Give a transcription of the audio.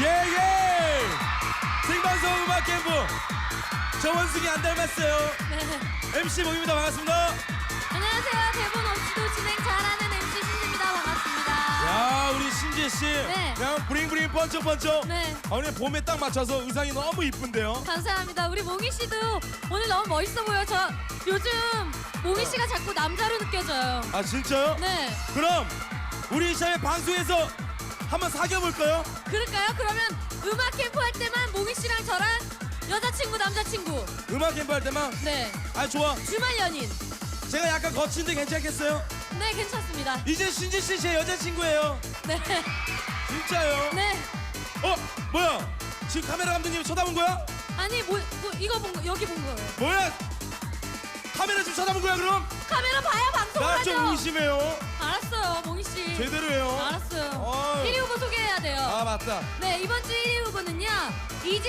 예 예 생방송 음악 캠프 저 원숭이 안 닮았어요 네. MC 목입니다 반갑습니다 안녕하세요. 대본 없이도 진행 잘하는 MC 신지입니다. 반갑습니다. 야 우리 신지혜 씨 네. 그냥 브링브링 번쩍번쩍 네. 아, 오늘 봄에 딱 맞춰서 의상이 너무 이쁜데요 감사합니다. 우리 몽희 씨도 오늘 너무 멋있어 보여. 저 요즘 몽희 씨가 자꾸 남자로 느껴져요. 아 진짜요? 네. 그럼 우리 시합에 방송에서 한번 사귀어볼까요? 그럴까요? 그러면 음악 캠프 할 때만 몽희 씨랑 저랑 여자친구 남자친구. 음악 캠프 할 때만 네. 아 좋아 주말 연인. 제가 약간 거친데 괜찮겠어요? 네, 괜찮습니다. 이제 신지 씨 제 여자친구예요 네. 진짜요? 네. 어 뭐야 지금 카메라 감독님 쳐다본 거야? 아니 뭐, 뭐 이거 본 거, 여기 본 거예요. 뭐야 카메라 좀 쳐다본 거야 그럼? 카메라 봐야 방송을 나 하죠. 좀 의심해요 알았어요, 몽희 씨. 제대로 해요 알았어요. 반갑다. 네, 이번 주 1위 후보는요. 이집